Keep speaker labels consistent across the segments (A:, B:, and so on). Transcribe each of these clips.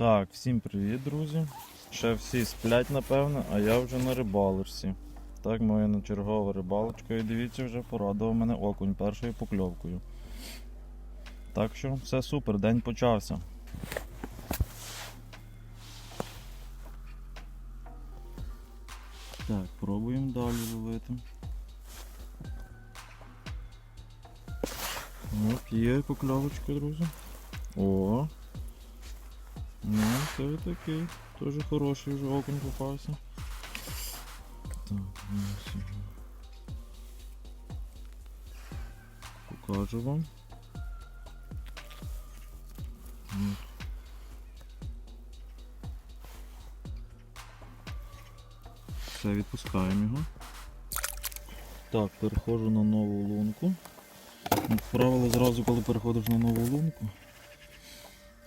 A: Так, всім привіт, друзі. Ще всі сплять, напевно, а я вже на рибалочці. Так, моя на чергова рибалочка, і дивіться, вже порадував мене окунь першою покльовкою. Так що все супер, день почався. Так, пробуємо далі ловити. От, є покльовочка, друзі. О, Ну, це такий. Теж хороший вже окунь попався. Так, ось. Покажу вам. Все, відпускаємо його. Так, переходжу на нову лунку. Як правило, зразу, коли переходиш на нову лунку,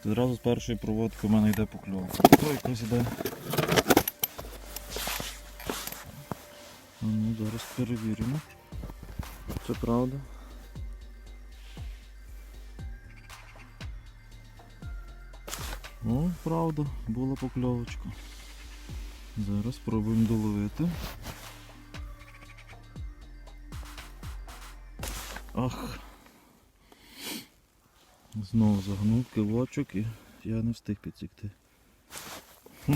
A: Зразу з першої проводки в мене йде покльовка. То якось йде. Ну, зараз перевіримо. Це правда. О, правда, була покльовочка. Зараз спробуємо доловити. Ах. Знову загнув кивочок і я не встиг підсікти. Хм.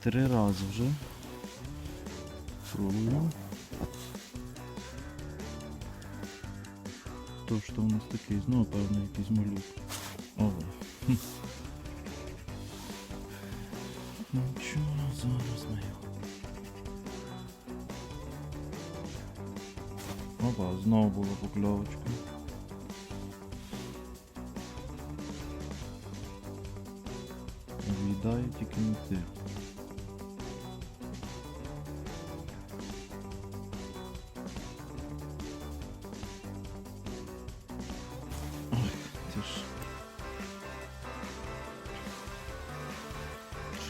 A: Три рази вже. Пробуємо. То що у нас такий, знову певно якийсь малюк. Хм. Нічого, зараз ми його. Опа, знову була покльовочка. Ти. Ой, ти ж.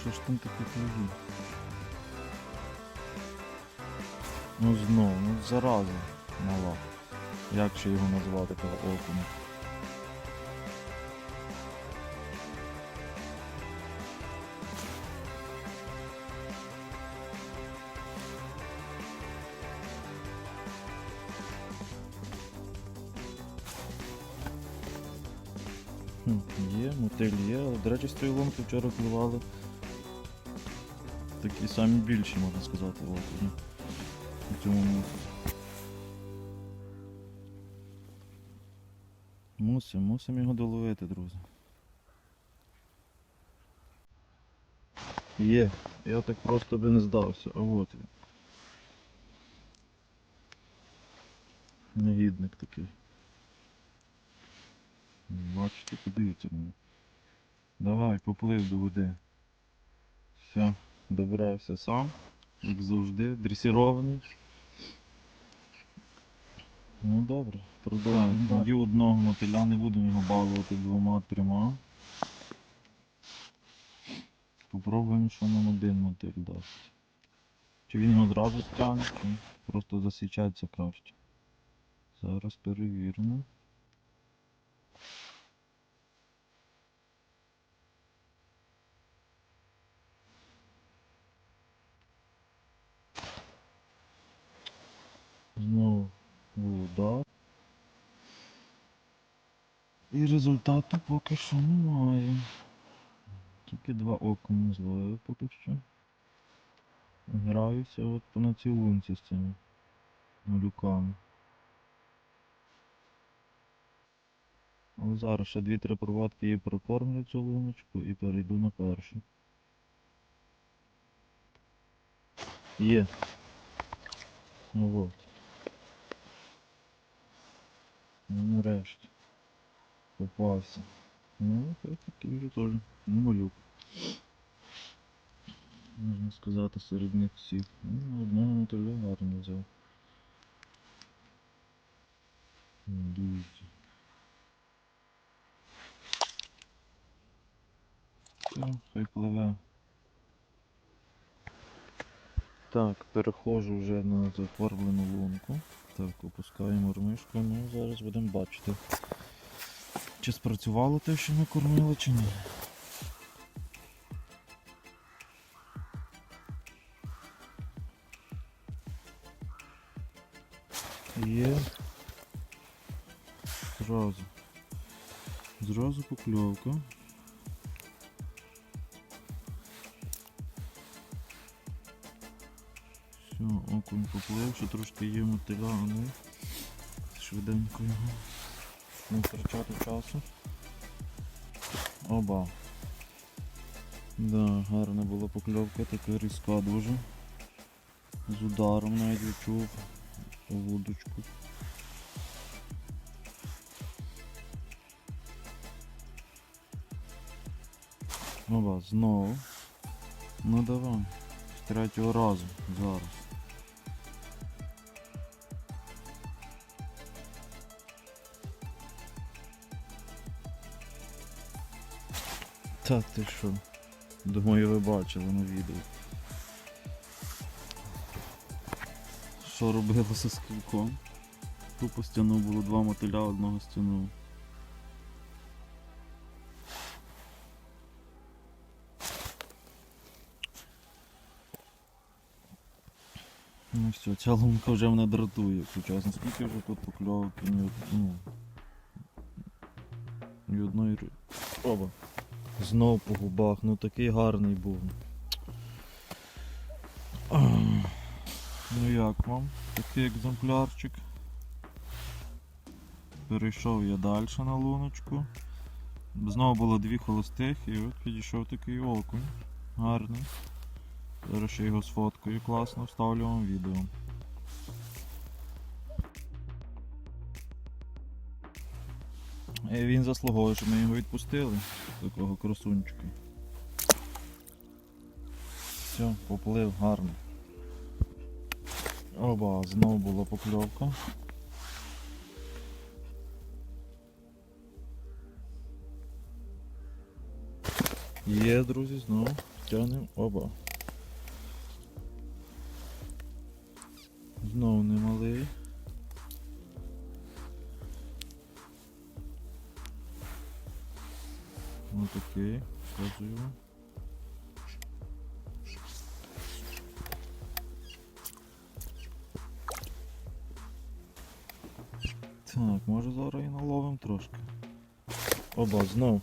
A: Що ж там таке клює? Ну знову, ну зараза мала. Як ще його назвати того окуня? Є, мотиль є, але, до речі, з тої ломки вчора клювали. Такі самі більші, можна сказати, окуні. У цьому місці. Мусимо, мусимо його доловити, друзі. Є, я так просто би не здався, а от він. Негідник такий. Бачите, подивіться мені. Давай, поплив до води. Все, добрався сам, як завжди, дресірований. Ну добре, продовжуємо. Тоді одного мотиля не будемо його балувати двома трьома. Попробуємо, що нам один мотиль дасть. Чи він його одразу стягне, чи просто засічається краще. Зараз перевіримо. Знову удар. І результату поки що немає. Тільки два окуня зловив поки що. Граюся от по на цій лунці з цими малюками. Зараз ще дві-три проводки і прокормлю цю луночку і перейду на першу. Є. Ну от. Ну нарешті. Попався. Ну, такий вже теж. Ну, малюк. Можна сказати, серед них всіх. Ну, одного Анатолія гарно взяв. Дивіться. Ну, хай. Так, переходжу вже на зафарблену лунку. Так, опускаємо ормишку, ну зараз будемо бачити, чи спрацювало те, що ми кормили, чи ні. Є зразу. Зразу покльовка. Все, окунь поплив, ще трошки є мотиля, а ну швиденько його. Не втрачати часу. Оба. Да, гарна була покльовка, така різка дуже. З ударом навіть відчув вудочку. Оба, знову. Ну давай. З третього разу зараз. Та ти що? Думаю, ви бачили на відео. Що робилося з кілком? Тупо стягнув було два мотиля, одного стягнув. Ну все, ця лунка вже мене дратує, чесно. Скільки вже тут покльовок, ні, ну, ні одної ри- Оба. Знов по губах, ну такий гарний був. Ну як вам? Такий екземплярчик. Перейшов я далі на луночку. Знову було дві холостих і от підійшов такий окунь. Гарний. Зараз ще його сфоткаю класно, вставлю вам відео. Він заслуговує, щоб ми його відпустили. Такого красунчика. Все, поплив гарно. Оба, знову була покльовка. Є, друзі, знову тягнемо. Оба. Знову немалий. Ось такий, показую. Так, може зараз і наловим трошки. Оба, знов.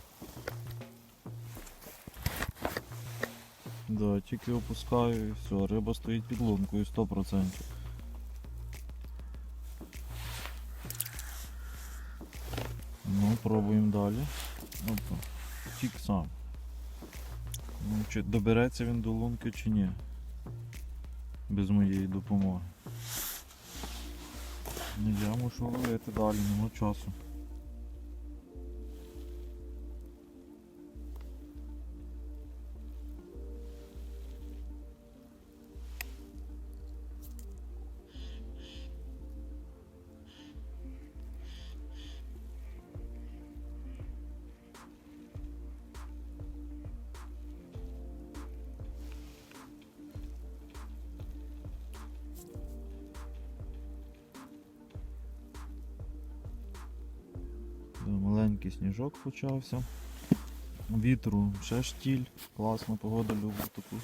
A: Да, тільки опускаю і все, риба стоїть під лункою 100%. Ну, пробуємо далі. Опа. Тік сам. Ну, чи добереться він до лунки чи ні? Без моєї допомоги. Не я мушу ловити далі, нема часу. Маленький сніжок почався. Вітру ще штіль. Класна погода люблю таку.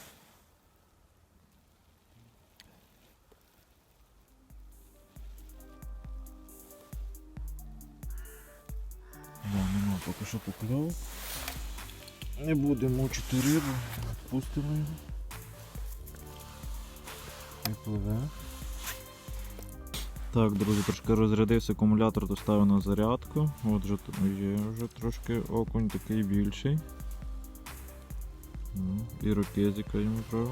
A: Да, нема поки що покльовок. Не будемо мучити рибу, пустимо його. І пливе. Так, друзі, трошки розрядився акумулятор, то ставив на зарядку. От вже є вже трошки окунь такий більший. Ну, І рокезика йому треба.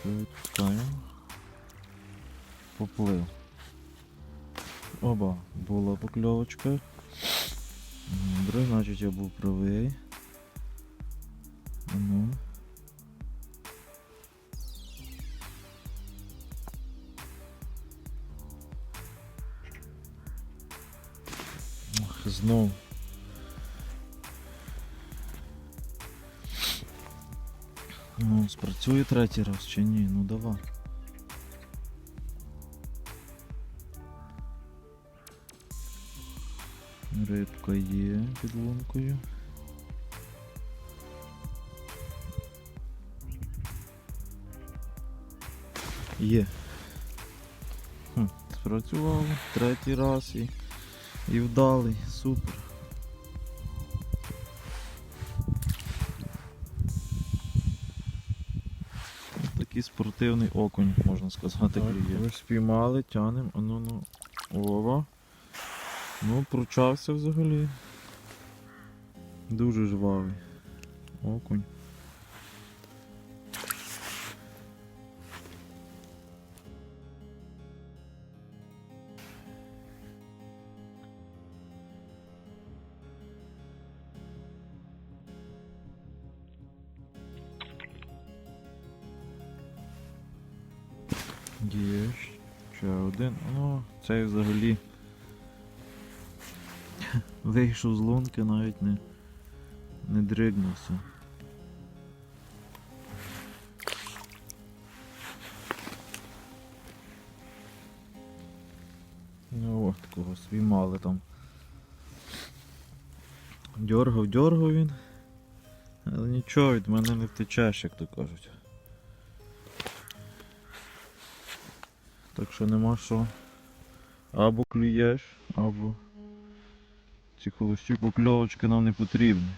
A: Все, відпускаємо. Поплив. Оба, була покльовочка. Добре, значить я був правий. Ну. Знов. Ну, спрацює третій раз чи ні? Ну давай. Рибка є під лункою. Є. Хм, Спрацювало. Третій раз і, і вдалий. Супер. Такий спортивний окунь, можна сказати, клює. Ми спіймали, тянемо, а ну ну. Ова. Ну, пручався взагалі. Дуже жвавий. Окунь. Є ще один. Ну, цей взагалі вийшов з лунки, навіть не, не дригнувся. Ну от такого спіймали там. Дьоргав, дьоргав він. Але нічого від мене не втечеш, як то кажуть. Так що нема що. Або клюєш, або ці холості покльовочки нам не потрібні.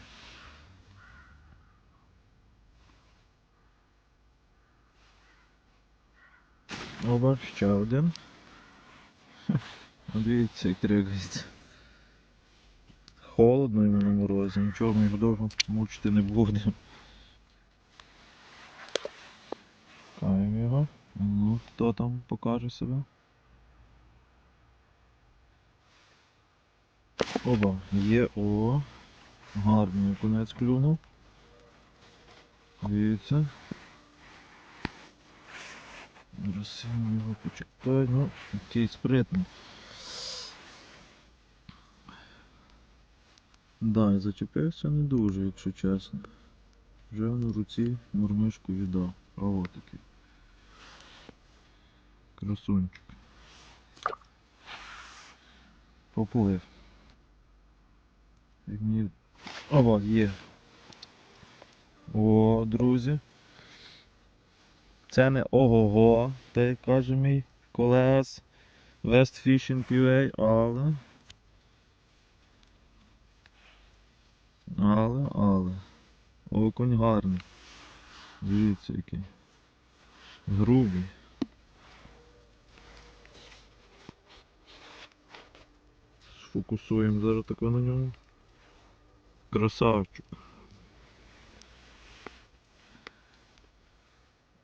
A: Оба, ще один. Дивіться, як тригається. Холодно йому на морозі, нічого його довго мучити не будемо. Каємо його. Хто там покаже себе? Оба, є о. Гарний окунець клюнув. Дивіться. Я його почекаю. Ну, який спритний. Да, зачепився не дуже, якщо чесно. Вже на руці мурмишку віддав. А от такий. Красунчик. Поплив. Як мені... Ова, є. О, друзі. Це не ого-го, так каже мій колега з West Fishing PUA, але. Але, але. Окунь гарний. Дивіться який. Грубий. Сфокусуємо зараз тако на ньому. Красавчик.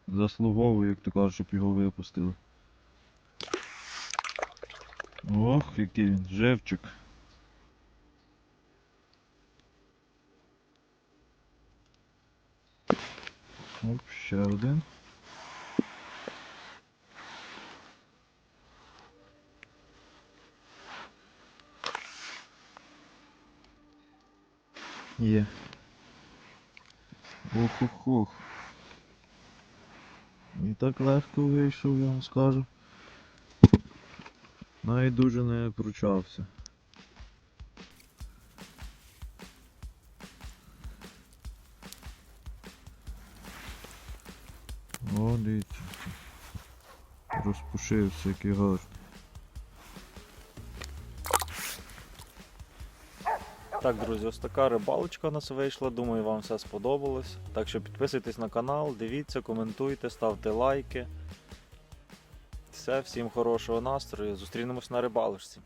A: Заслуговує, як то кажуть, щоб його випустили. Ох, який він живчик. Оп, ще один. Є. Ох-ох-ох. І так легко вийшов, я вам скажу. Навіть дуже не пручався. О, дивіться. Розпушився, який гарний. Так, друзі, ось така рибалочка у нас вийшла. Думаю, вам все сподобалось. Так що підписуйтесь на канал, дивіться, коментуйте, ставте лайки. Все, всім хорошого настрою. Зустрінемось на рибалочці.